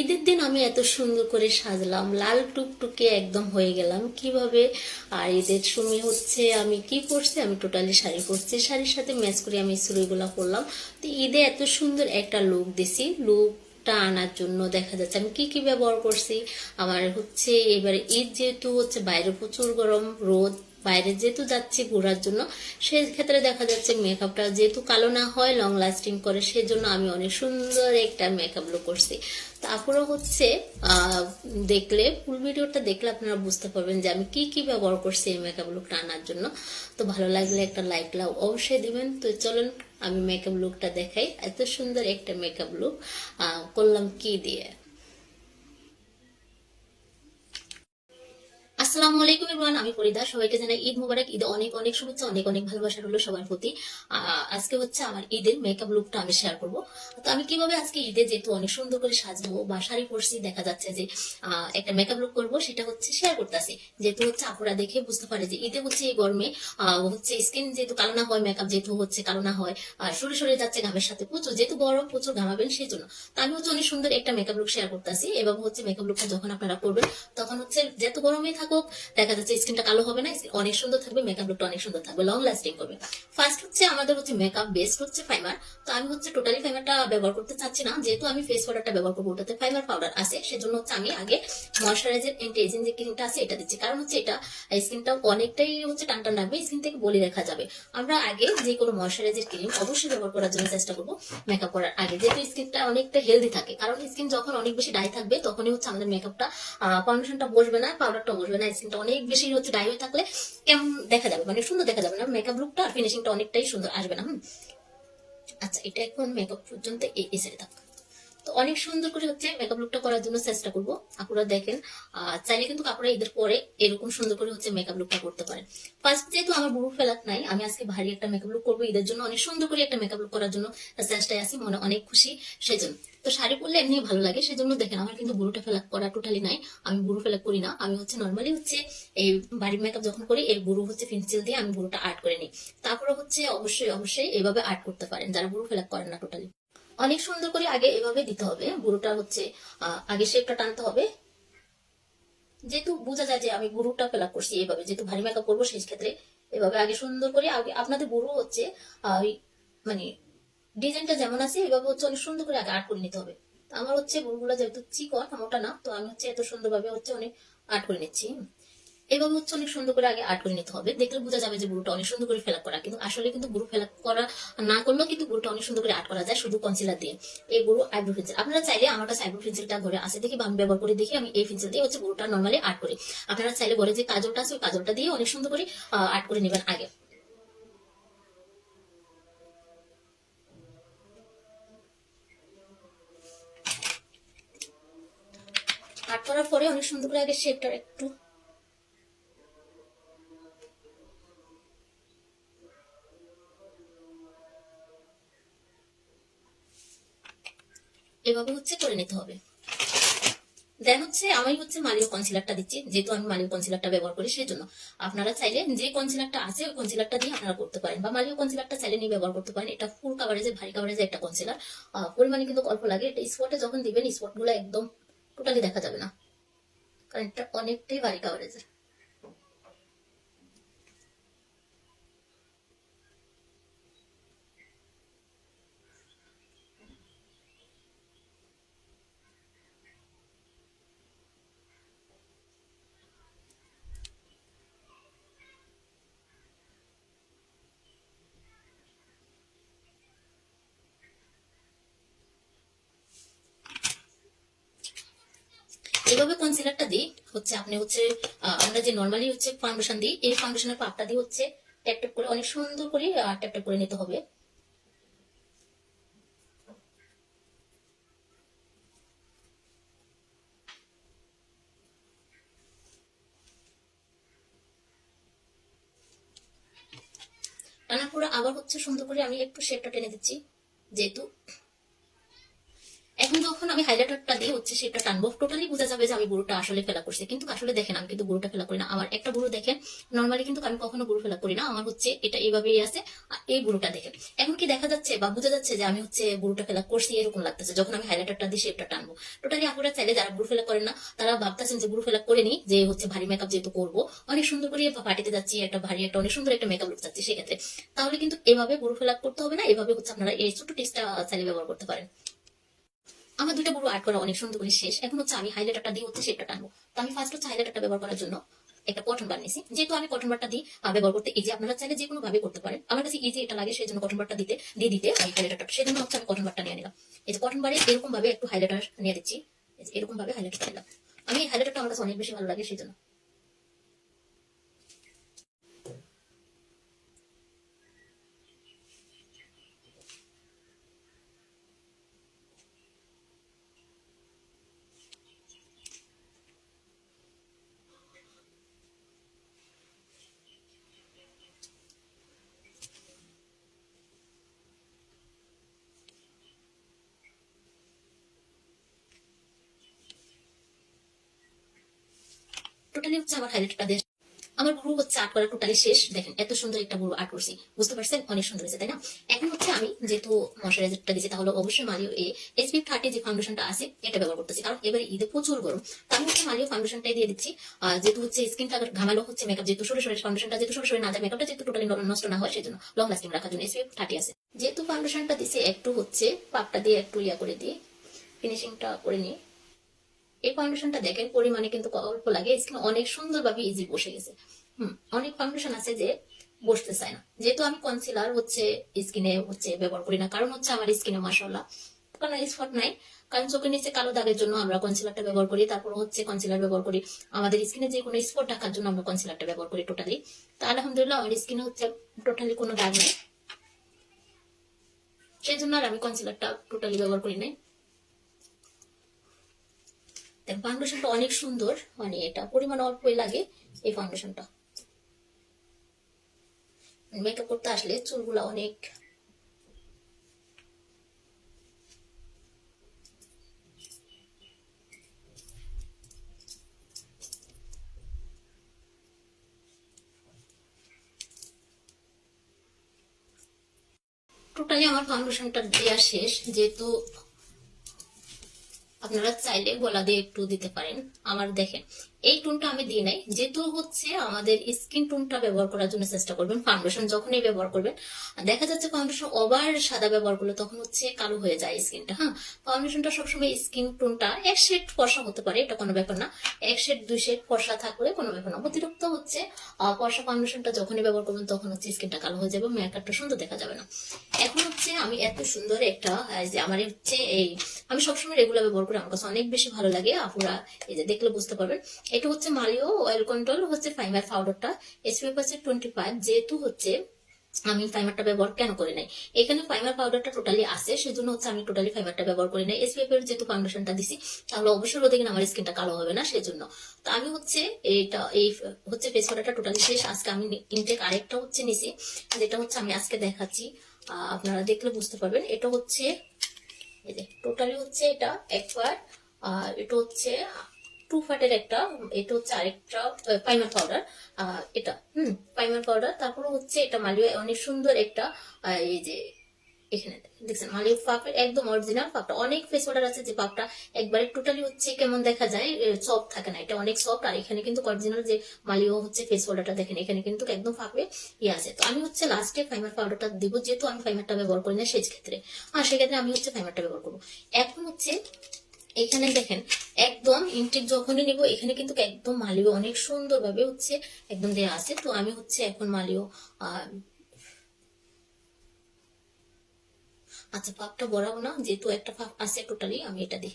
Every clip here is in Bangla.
ঈদের দিন আমি এত সুন্দর করে সাজলাম, লাল টুকটুকে একদম হয়ে গেলাম। কীভাবে? আর ঈদের সময় হচ্ছে আমি কি করছি? আমি টোটালি শাড়ি পরছি। শাড়ির সাথে ম্যাচ করে আমি চুড়িগুলো করলাম তো ঈদে এত সুন্দর একটা লুক দিছি। লুকটা আনার জন্য দেখা যাচ্ছে আমি কি কি ব্যবহার করছি। আমার হচ্ছে এবারে ঈদ যেহেতু হচ্ছে বাইরে প্রচুর গরম, রোদ, বাইরে যেহেতু যাচ্ছি ঘোরার জন্য সেই ক্ষেত্রে দেখা যাচ্ছে মেকআপটা যেহেতু কালো না হয় লং লাস্টিং করে, সেজন্য আমি অনেক সুন্দর একটা মেকআপ লুক করছি। তারপরে হচ্ছে দেখলে ফুল ভিডিওটা দেখলে আপনারা বুঝতে পারবেন যে আমি কি কি ব্যবহার করছি এই মেকআপ লুকটা আনার জন্য। তো ভালো লাগলে একটা লাইক লাভ অবশ্যই দেবেন। তো চলুন, আমি মেকআপ লুকটা দেখাই। এত সুন্দর একটা মেকআপ লুক করলাম কি দিয়ে? আসসালামু আলাইকুম এভরিওয়ান আমি সবাইকে জানাই ঈদ মুবারক। ঈদে অনেক অনেক শুভেচ্ছা, অনেক অনেক ভালোবাসা সবার প্রতি। আজকে হচ্ছে আমার ঈদের মেকআপ লুকটা আমি শেয়ার করব। তো আমি কীভাবে আজকে ঈদে যেহেতু অনেক সুন্দর করে সাজবো বা শাড়ি পরছি, দেখা যাচ্ছে যে একটা মেকআপ লুক করব, সেটা হচ্ছে শেয়ার যেহেতু হচ্ছে আপুরা দেখে বুঝতে পারে যে, ঈদে হচ্ছে এই গরমে হচ্ছে স্কিন যেহেতু কালো না হয় মেকআপ যেহেতু হচ্ছে কালো না হয়, আর সরে সরে যাচ্ছে ঘামের সাথে। প্রচুর, যেহেতু গরম, প্রচুর ঘামাবেন সেই জন্য। তো আমি হচ্ছে অনেক সুন্দর একটা মেকআপ লুক শেয়ার করতেছি। এবং হচ্ছে মেকআপ লুকটা যখন আপনারা করবেন তখন হচ্ছে যত গরমে থাকুক, দেখা যাচ্ছে স্কিনটা কালো হবে না অনেক সুন্দর থাকবে মেকআপ লুকটা অনেক সুন্দর থাকবে লং লাস্টিং করবে। ফার্স্ট হচ্ছে আমাদের হচ্ছে মেকআপ বেস্ট হচ্ছে ফাইমার তো আমি হচ্ছে টোটালি ফাইমারটা ব্যবহার করতে চাচ্ছি না, যেহেতু আমি ফেস পাউডারটা ব্যবহার করব, ওটাতে ফাইমার পাউডার আছে, সেজন্য হচ্ছে আমি আগে ময়শ্চারাইজার এন্টি এজিং যে ক্রিমটা আছে, এটা দিচ্ছি। কারণ হচ্ছে এটা স্কিনটা অনেকটাই হচ্ছে টান টান রাখবে স্কিন থেকে বলি রাখা যাবে। আমরা আগে যে কোনো ময়শ্চারাইজার ক্রিম অবশ্যই ব্যবহার করার জন্য চেষ্টা করব মেকআপ করার আগে, যেহেতু স্কিনটা অনেকটা হেলদি থাকে। কারণ স্কিন যখন অনেক বেশি ডাই থাকবে, তখনই হচ্ছে আমাদের মেকআপটা ফাউন্ডেশনটা বসবে না পাউডারটা বসবে না স্কিনটা অনেক বেশি হচ্ছে ডাই হয়ে থাকলে কেমন দেখা যাবে? মানে সুন্দর দেখা যাবে না? মেকআপ লুকটা আর ফিনিশিংটা অনেকটাই সুন্দর আসবে না, হুম? আচ্ছা এটা এখন মেকআপ পর্যন্ত এই এই সাইডে থাক। তো অনেক সুন্দর করে হচ্ছে মেকআপ লুকটা করার জন্য চেষ্টা করব। আপনারা দেখেন চাইলে কিন্তু কাপড়া ঈদের পরে এরকম সুন্দর করে হচ্ছে মেকআপ লুকটা করতে পারেন। ফার্স্ট যেহেতু আমার বুড়ো ফেলাক নাই, আমি আজকে ভারী একটা মেকআপ লুক করব। ঈদের জন্য অনেক সুন্দর করে একটা মেকআপ লুক করার জন্য চেষ্টায় আছি, মনে অনেক খুশি সেজন্য। তো শাড়ি পরলে এমনি ভালো লাগে, সেজন্য দেখেন আমার কিন্তু বুড়োটা ফেলাক করা টোটালি নাই। আমি বুড়ো ফেলাক করি না, আমি হচ্ছে নর্মালি হচ্ছে এই বাড়ির মেকআপ যখন করি এই বুড়ো হচ্ছে পেন্সিল দিয়ে আমি বুড়োটা আর্ট করে নিই। তারপরে হচ্ছে অবশ্যই অবশ্যই এভাবে আর্ট করতে পারেন, যারা বুড়ো ফেলাক করেন না টোটালি অনেক সুন্দর করে আগে এভাবে দিতে হবে। বুড়োটা হচ্ছে আগে শেপটা টানতে হবে। যেহেতু বোঝা যায় যে আমি বুড়োটা ফেলাপ করছি এভাবে, যেহেতু ভারী মেকআপ করব সেই ক্ষেত্রে এভাবে আগে সুন্দর করে আগে আপনাদের বুড়ো হচ্ছে মানে ডিজাইনটা যেমন আছে, এভাবে হচ্ছে অনেক সুন্দর করে আগে আর্ট করে নিতে হবে। আমার হচ্ছে বুড়গুলো যেহেতু চিকন মোটা না, তো আমি হচ্ছে এত সুন্দরভাবে হচ্ছে অনেক আর্ট করে নিচ্ছি। এভাবে হচ্ছে অনেক সুন্দর করে আগে আর্ট করে নিতে হবে। দেখলে বোঝা যাবে যে বুড়োটা অনেক সুন্দর করে ফেলাপ করা। কিন্তু আসলে কিন্তু বুড়ো ফেলাপ করা না করলেও কিন্তু বুড়োটা অনেক সুন্দর করে আর্ট করা যায় শুধু কনসিলার দিয়ে। এই বুড়ো আইব্রো পেন্সিল আপনারা চাইলে আমার কাছে আইব্রো পেন্সিলটা ঘরে আছে দেখি বা আমি ব্যবহার করে দেখি, আমি এই পেন্সিল দিয়ে হচ্ছে বুড়োটা নর্মালি আর্ট করি। আপনারা চাইলে ঘরে যে কাজলটা আছে, ওই কাজলটা দিয়ে অনেক সুন্দর করে আর্ট করে নেবেন আগে। আর্ট করার পরে অনেক সুন্দর করে আগে শেপটা একটু এভাবে হচ্ছে করে নিতে হবে। দেন হচ্ছে আমি হচ্ছে মালিও কনসিলারটা দিচ্ছি, যেহেতু আমি মালিও কনসিলারটা ব্যবহার করি সেই জন্য আপনারা চাইলে যে কনসিলারটা আছে ওই কনসিলারটা দিয়ে আপনারা করতে পারেন, বা মালিও কনসিলারটা চাইলে নিয়ে ব্যবহার করতে পারেন। এটা ফুল কাভারেজে ভারী কাভারেজে একটা কনসিলার পরিমাণে কিন্তু অল্প লাগে। এটা স্পটে যখন দিবেন স্পটগুলো একদম টোটালি দেখা যাবে না। কারণ এটা অনেকটাই ভারী কাভারেজের এভাবে কনসিলারটা দিই। হচ্ছে আপনি হচ্ছে আমরা যে নর্মালি হচ্ছে ফাউন্ডেশন দিই, এই ফাউন্ডেশনের পাপটা দিয়ে হচ্ছে ট্যাপ ট্যাপ করে অনেক সুন্দর করে ট্যাপ ট্যাপ করে নিতে হবে। টানার পরে আবার হচ্ছে সুন্দর করে আমি একটু শেপটা টেনে দিচ্ছি, যেহেতু এখন যখন আমি হাইলাইটারটা দিয়ে হচ্ছে সেটা টানবো টোটালি বোঝা যাবে যে আমি বুড়োটা আসলে ফেলা করছি। কিন্তু আসলে দেখেন, আমি কিন্তু বুড়োটা ফেলা করি না। আমার একটা বুড়ো দেখেন নর্মালি কিন্তু আমি কখনো বুড়ো ফেলা করি না। আমার হচ্ছে এটা এইভাবেই আছে। এই বুড়োটা দেখেন, এখন কি দেখা যাচ্ছে বা বোঝা যাচ্ছে যে আমি হচ্ছে বুড়োটা ফেলা করছি, এরকম লাগতেছে। যখন আমি হাইলাইটারটা দিয়ে শেপটা টানবো। টোটালি আপনারা চাইলে যারা বুড়ো ফেলা করেন না, তারা ভাবতেছেন যে বুড়ো ফেলা করে নি, যে হচ্ছে ভারী মেকআপ যেহেতু করব। অনেক সুন্দর করে পার্টিতে যাচ্ছি, একটা ভারী, একটা অনেক সুন্দর একটা মেকআপ লুক যাচ্ছি সেক্ষেত্রে। তাহলে কিন্তু এভাবে বুড়ো ফেলা করতে হবে না। এভাবে হচ্ছে আপনারা এই ছোট টিপসটা চাইলে ব্যবহার করতে পারেন। আমার দুইটা বুড়ো আর্ট করা অনেক সুন্দর করে শেষ। এখন হচ্ছে আমি হাইলাইটারটা দিয়ে হচ্ছে শেপটা টানবো। তো আমি ফার্স্ট হচ্ছে হাইলাইটারটা ব্যবহার করার জন্য একটা কটন বার নিয়েছি। যেহেতু আমি কটন বারটা দিই ব্যবহার করতে ইজি আপনারা চাইলে যে কোনো ভাবে করতে পারেন। আমার কাছে ইজি এটা লাগে সেই জন্য কটন বারটা দিতে, দিয়ে দিতে হাইলাইটারটা সেই জন্য হচ্ছে আমি কটন বারটা নিয়ে নিলাম। এই যে কটন বারে এরকম ভাবে একটু হাইলাইটার নিয়ে দিচ্ছি। এরকম ভাবে হাইলাইটার নিলাম। আমি হাইলাইটারটা আমার কাছে অনেক বেশি ভালো লাগে সেই জন্য টোটালি হচ্ছে আমার হাইলাইটটা দিয়ে আমার বুড়ো হচ্ছে আর্ট করা টোটালি শেষ। দেখেন, এত সুন্দর একটা বুড়ো আর্ট করছি। বুঝতে পারছেন? অনেক সুন্দর হয়েছে, তাই না? এখন হচ্ছে আমি যেহেতু ময়শ্চারাইজারটা দিয়েছি, তাহলে অবশ্যই মালিও এই এসপি থার্টি যে ফাউন্ডেশনটা আছে, এটা ব্যবহার করতেছি। কারণ এবারে ঈদে প্রচুর গরম। তো আমি হচ্ছে মালিও ফাউন্ডেশনটাই দিয়ে দিচ্ছি। যেহেতু হচ্ছে স্কিনটা ঘামালো হচ্ছে মেকআপ যেহেতু সরে সরে ফাউন্ডেশনটা যেহেতু সরে সরে না যায় মেকআপটা যেহেতু টোটালি নষ্ট না হয় সেই জন্য লং লাস্টিং রাখার জন্য এসপি থার্টি আছে। যেহেতু ফাউন্ডেশনটা দিছি একটু হচ্ছে পাপটা দিয়ে একটু ইয়া করে দিই ফিনিশিংটা করে নিই এই ফাউন্ডেশনটা দেখেন, পরিমাণে কিন্তু অল্প লাগে স্কিন অনেক সুন্দরভাবে ইজি বসে গেছে। হুম, অনেক ফাউন্ডেশন আছে যে বসতে চায় না। যেহেতু আমি কনসিলার হচ্ছে স্কিনে হচ্ছে ব্যবহার করি না, কারণ হচ্ছে আমার স্কিনে মাসাল্লাহ স্পট নাই কারণ চোখের নিচে কালো দাগের জন্য আমরা কনসিলারটা ব্যবহার করি, তারপর হচ্ছে কনসিলার ব্যবহার করি। আমাদের স্কিনে যে কোনো স্পট ঢাকার জন্য আমরা কনসিলারটা ব্যবহার করি টোটালি তা আলহামদুলিল্লাহ আমার স্কিনে হচ্ছে টোটালি কোনো দাগ নেই। সেই জন্য আর আমি কনসিলারটা টোটালি ব্যবহার করি নাই। ফাউন্ডেশনটা অনেক সুন্দর। মানে এটা পরিমাণ অল্পই লাগে এই ফাউন্ডেশনটা মেকআপ করতে আসলে চুলগুলা অনেক টোটালি আমার ফাউন্ডেশনটা দেওয়া শেষ, যেহেতু আপনারা চাইলে গলা দিয়ে একটু দিতে পারেন। আমার দেখেন এই টোনটা আমি দিই নাই। যেহেতু হচ্ছে আমাদের স্কিন টোনটা ব্যবহার করার জন্য চেষ্টা করবেন ফাউন্ডেশন যখনই ব্যবহার করবেন দেখা যাচ্ছে ফাউন্ডেশন ওভার সাদা ব্যবহার করলে তখন হচ্ছে কালো হয়ে যায় স্কিনটা হ্যাঁ? ফাউন্ডেশনটা সবসময় স্কিন টোনটা এক শেড ফর্সা হতে পারে, এটা কোনো ব্যাপার না। এক শেড দুই শেড ফর্সা থাকলে কোনো ব্যাপার না। অতিরিক্ত হচ্ছে ফর্সা ফাউন্ডেশনটা যখনই ব্যবহার করবেন তখন হচ্ছে স্কিনটা কালো হয়ে যাবে মেকআপটা সুন্দর দেখা যাবে না। এখন হচ্ছে আমি এত সুন্দর একটা যে আমার হচ্ছে এই, আমি সবসময় রেগুলার ব্যবহার করি, আমার কাছে অনেক বেশি ভালো লাগে, আপুরা এই যে দেখলে বুঝতে পারবেন। এটা হচ্ছে মালিও অয়েল কন্ট্রোল হচ্ছে ফাইমার পাউডারটা এসপিএফ আছে টোয়েন্টি ফাইভ যেহেতু হচ্ছে আমি ফাইমারটা ব্যবহার কেন করি নাই? এখানে ফাইমার পাউডারটা টোটালি আছে, সেজন্য হচ্ছে আমি টোটালি ফাইমারটা ব্যবহার করি নাই। এসপিএফ এর যেহেতু ফাউন্ডেশনটা দিছি, তাহলে অবশ্যই রোদে কিনা আমার স্কিনটা কালো হবে না, সেজন্য। তো আমি হচ্ছে এইটা এই হচ্ছে ফেস পাউডারটা টোটালি শেষ। আজকে আমি ইনটেক আরেকটা হচ্ছে নিছি, যেটা হচ্ছে আমি আজকে দেখাচ্ছি। আপনারা দেখলে বুঝতে পারবেন। এটা হচ্ছে, এই যে টোটালি হচ্ছে এটা একবার, আর এটা হচ্ছে টু ফাটের একটা, এটা হচ্ছে আরেকটা পাইমার পাউডার এটা, হুম পাইমার পাউডার তারপরে হচ্ছে এটা মালিও, অনেক সুন্দর একটা এই যে, এখানে দেখছেন, মালিও পাপের একদম অরিজিনাল পাপটা। অনেক ফেস পাউডার আছে যে পাপটা একবারে টোটালি হচ্ছে কেমন দেখা যায় সফট থাকে না। এটা অনেক সফট আর এখানে কিন্তু অরিজিনাল যে মালিও হচ্ছে ফেস পাউডারটা দেখেন, এখানে কিন্তু একদম পাপে ইয়ে আছে। তো আমি হচ্ছে লাস্টে ফাইমার পাউডারটা দিব, যেহেতু আমি ফাইমারটা ব্যবহার করি না সেই ক্ষেত্রে আর সেক্ষেত্রে আমি হচ্ছে ফাইমারটা ব্যবহার করব। এখন হচ্ছে এখানে দেখেন, একদম ইনটেক যখনই নিব, এখানে কিন্তু একদম মালিও অনেক সুন্দরভাবে হচ্ছে একদম দেয়া আছে। তো আমি হচ্ছে এখন মালিও আচ্ছা পাপটা বড়াবো না, যেহেতু একটা পাপ আছে টোটালি আমি এটা দিই।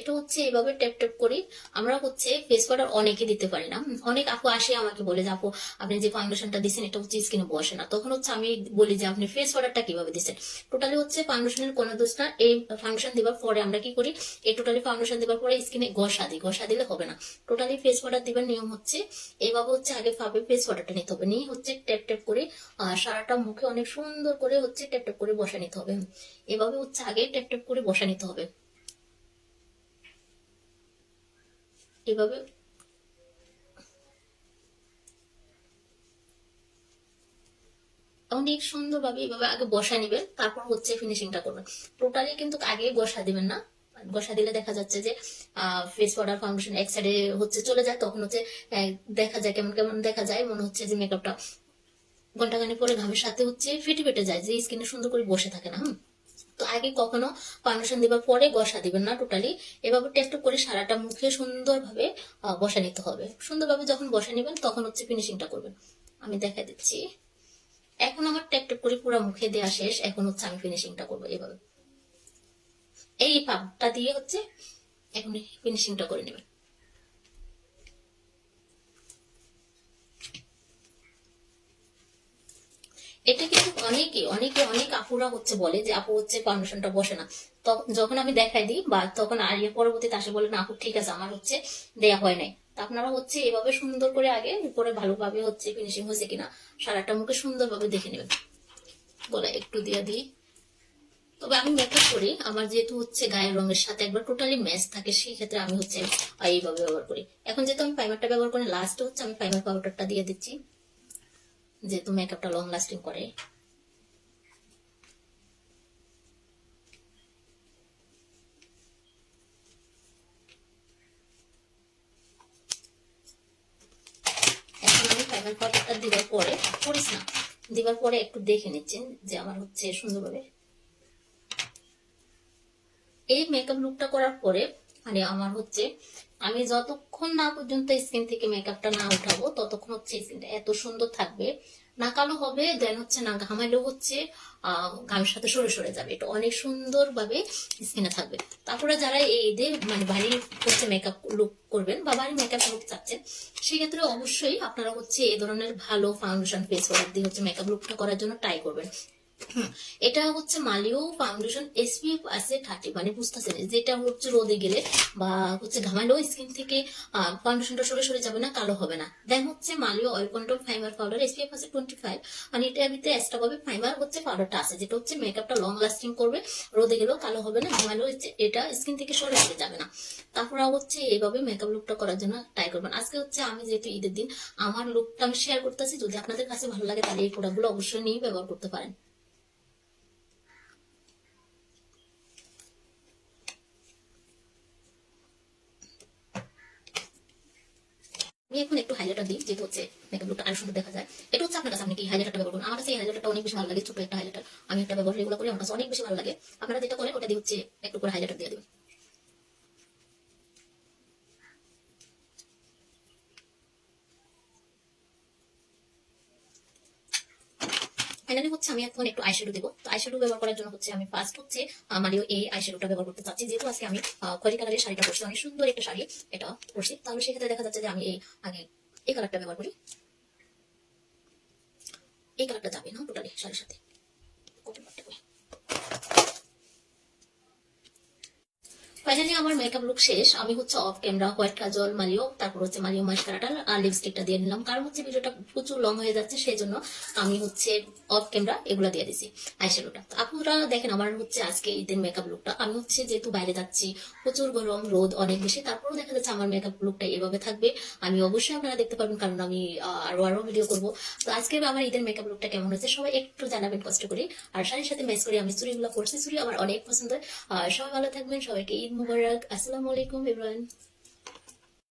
এটা হচ্ছে এভাবে ট্যাপ ট্যাপ করি আমরা হচ্ছে ফেস পাউডার অনেকে দিতে পারি না। অনেক আপু আসে আমাকে বলে যে, আপু, আপনি যে ফাউন্ডেশনটা দিচ্ছেন এটা হচ্ছে স্কিনে বসে না। তখন হচ্ছে আমি বলি যে, আপনি ফেস পাউডারটা কীভাবে দিচ্ছেন টোটালি হচ্ছে ফাউন্ডেশনের কোনো দোষ না। এই ফাউন্ডেশন দেওয়ার পরে আমরা কি করি? এই টোটালি ফাউন্ডেশন দেওয়ার পরে স্কিনে ঘষা দিই, ঘষা দিলে হবে না। টোটালি ফেস পাউডার দিবার নিয়ম হচ্ছে এইভাবে হচ্ছে আগে ভাবে ফেস পাউডারটা নিতে হবে। নিয়ে হচ্ছে ট্যাপ ট্যাপ করে সারাটা মুখে অনেক সুন্দর করে হচ্ছে ট্যাপ ট্যাপ করে বসা নিতে হবে। এভাবে হচ্ছে আগে ট্যাপ ট্যাপ করে বসা নিতে হবে। এভাবে অনেক সুন্দরভাবে এভাবে আগে বসা নিবেন তারপর হচ্ছে ফিনিশিংটা করবেন টোটালি কিন্তু আগে বসা দিবেন না। বসা দিলে দেখা যাচ্ছে যে ফেস পাউডার ফাউন্ডেশন এক সাইডে হচ্ছে চলে যায়, তখন হচ্ছে দেখা যায় কেমন কেমন দেখা যায়, মনে হচ্ছে যে মেকআপটা ঘন্টাখানি পরে ঘামের সাথে হচ্ছে ফেটে ফেটে যায়, যে স্কিনে সুন্দর করে বসে থাকে না, হুম? আগে কখনো ফাউন্ডেশন দেবার পরে বসা দিবেন না টোটালি এভাবে টেস্ট করে সারাটা মুখে সুন্দরভাবে বসা নিতে হবে। সুন্দরভাবে যখন বসা নেবেন, তখন হচ্ছে ফিনিশিংটা করবেন। আমি দেখা দিচ্ছি। এখন আমার ট্যাপ ট্যাপ করে পুরো মুখে দেওয়া শেষ। এখন হচ্ছে আমি ফিনিশিংটা করব এইভাবে এই পাপটা দিয়ে হচ্ছে এখন ফিনিশিংটা করে নেবেন। এটা কিন্তু অনেকে অনেকে অনেক আপুরা হচ্ছে বলে যে আপু হচ্ছে ফাউন্ডেশনটা বসে না। তখন যখন আমি দেখাই দিই বা তখন আর পরবর্তীতে আসে বলে, না আপু, ঠিক আছে, আমার হচ্ছে দেয়া হয় নাই। আপনারা হচ্ছে এভাবে সুন্দর করে আগে উপরে ভালোভাবে হচ্ছে ফিনিশিং হয়েছে কিনা, সারাটা মুখে সুন্দরভাবে দেখে নেবেন। বলে একটু দিয়ে দিই। তবে আমি মেকআপ করি, আমার যেহেতু হচ্ছে গায়ের রঙের সাথে একবার টোটালি ম্যাচ থাকে, সেই ক্ষেত্রে আমি হচ্ছে এইভাবে ব্যবহার করি। এখন যেহেতু আমি প্রাইমারটা ব্যবহার করি লাস্টে হচ্ছে আমি প্রাইমার পাউডারটা দিয়ে দিচ্ছি। যেহেতু মেকআপটা লং লাস্টিং করে। আমি পাউডারটা পরে, করিস না দেওয়ার পরে একটু দেখে নিচ্ছেন যে আমার হচ্ছে সুন্দরভাবে। এই মেকআপ লুকটা করার পরে মানে আমার হচ্ছে আমি যতক্ষণ না পর্যন্ত স্কিন থেকে মেকআপটা না উঠাবো, ততক্ষণ হচ্ছে স্কিনটা এত সুন্দর থাকবে। না কালো হবে দেন হচ্ছে না ঘামাইলেও হচ্ছে ঘামের সাথে সরে সরে যাবে। এটা অনেক সুন্দর ভাবে স্কিনে থাকবে। তারপরে যারা এই মানে বাড়ির হচ্ছে মেকআপ লুক করবেন বা বাড়ির মেকআপ লুক চাচ্ছেন, সেক্ষেত্রে অবশ্যই আপনারা হচ্ছে এ ধরনের ভালো ফাউন্ডেশন ফেস প্রোডাক্ট দিয়ে হচ্ছে মেকআপ লুকটা করার জন্য ট্রাই করবেন। এটা হচ্ছে মালিও ফাউন্ডেশন, এসপিএফ আছে থার্টি মানে বুঝতেছেন, যেটা হচ্ছে রোদে গেলে বা হচ্ছে ঘামালেও স্কিন থেকে ফাউন্ডেশনটা সরে সরে যাবে না, কালো হবে না। দেন হচ্ছে মালিও oil control fiber powder SPF আছে টোয়েন্টি ফাইভ মানে ভিতরে এক্সট্রা ভাবে ফাইবার হচ্ছে পাউডারটা আছে, যেটা হচ্ছে মেকআপটা লং লাস্টিং করবে, রোদে গেলেও কালো হবে না ঘামালেও এটা স্কিন থেকে সরে সরে যাবে না। তারপর হচ্ছে এইভাবে মেকআপ লুকটা করার জন্য ট্রাই করবেন। আজকে হচ্ছে আমি যেহেতু ঈদের দিন, আমার লুকটা আমি শেয়ার করতেছি, যদি আপনাদের কাছে ভালো লাগে তাহলে এই প্রোডাক্টগুলো অবশ্যই নিয়ে ব্যবহার করতে পারেন। আমি এখন একটু হাইলাইটার দিই, যেহেতু হচ্ছে মেকআপ লুকটা আরও সুন্দর দেখা যায়। এটা হচ্ছে আপনার কাছে আপনি কি হাইলাইটারটা ব্যবহার করুন আমার কাছে এই হাইলাইটারটা অনেক বেশি ভালো লাগে ছোট একটা হাইলাইটার আমি একটা ব্যবহার রেগুলার করি আমার কাছে অনেক বেশি ভালো লাগে। আপনারা যেটা করেন, ওটা দিয়ে হচ্ছে একটু করে হাইলাইটার দিয়ে দেবেন। ফাইনালি হচ্ছে আমি এখন একটু আইশ্যাডো দেবো। তো আইশ্যাডো ব্যবহার করার জন্য হচ্ছে আমি ফার্স্ট হচ্ছে আমারও এই আইশ্যাডোটা ব্যবহার করতে চাচ্ছি। যেহেতু আজকে আমি খরি কালারের শাড়িটা পরছি, অনেক সুন্দর একটা শাড়ি এটা পরছি। তাহলে সেক্ষেত্রে দেখা যাচ্ছে যে আমি এই, আগে এই কালারটা ব্যবহার করি। এই কালারটা যাবে না টোটালি শাড়ির সাথে? ফাইনালি আমার মেকআপ লুক শেষ। আমি হচ্ছে অফ ক্যামেরা হোয়াইট কাজল মালিও তারপর হচ্ছে মালিও মাস্কারাটা আর লিপস্টিকটা দিয়ে নিলাম। কারণ হচ্ছে ভিডিওটা প্রচুর লং হয়ে যাচ্ছে সেই জন্য আমি হচ্ছে অফ ক্যামেরা এগুলো দিয়ে দিছি আইশ্যাডোটা তো আপনারা দেখেন আমার হচ্ছে আজকে ঈদের মেকআপ লুকটা আমি হচ্ছে যেহেতু বাইরে যাচ্ছি, প্রচুর গরম, রোদ অনেক বেশি, তারপরেও দেখা যাচ্ছে আমার মেকআপ লুকটা এভাবে থাকবে। আমি অবশ্যই আপনারা দেখতে পারবেন, কারণ আমি আরও আরও ভিডিও করব। তো আজকে আমার ঈদের মেকআপ লুকটা কেমন হয়েছে, সবাই একটু জানাবেন, কষ্ট করে। আর শাড়ির সাথে ম্যাচ করে আমি চুরিগুলো করছি চুরি আমার অনেক পছন্দ সবাই ভালো থাকবেন, সবাইকে ঈদ মুবারক। আসসালামু আলাইকুম ইব্রাহিম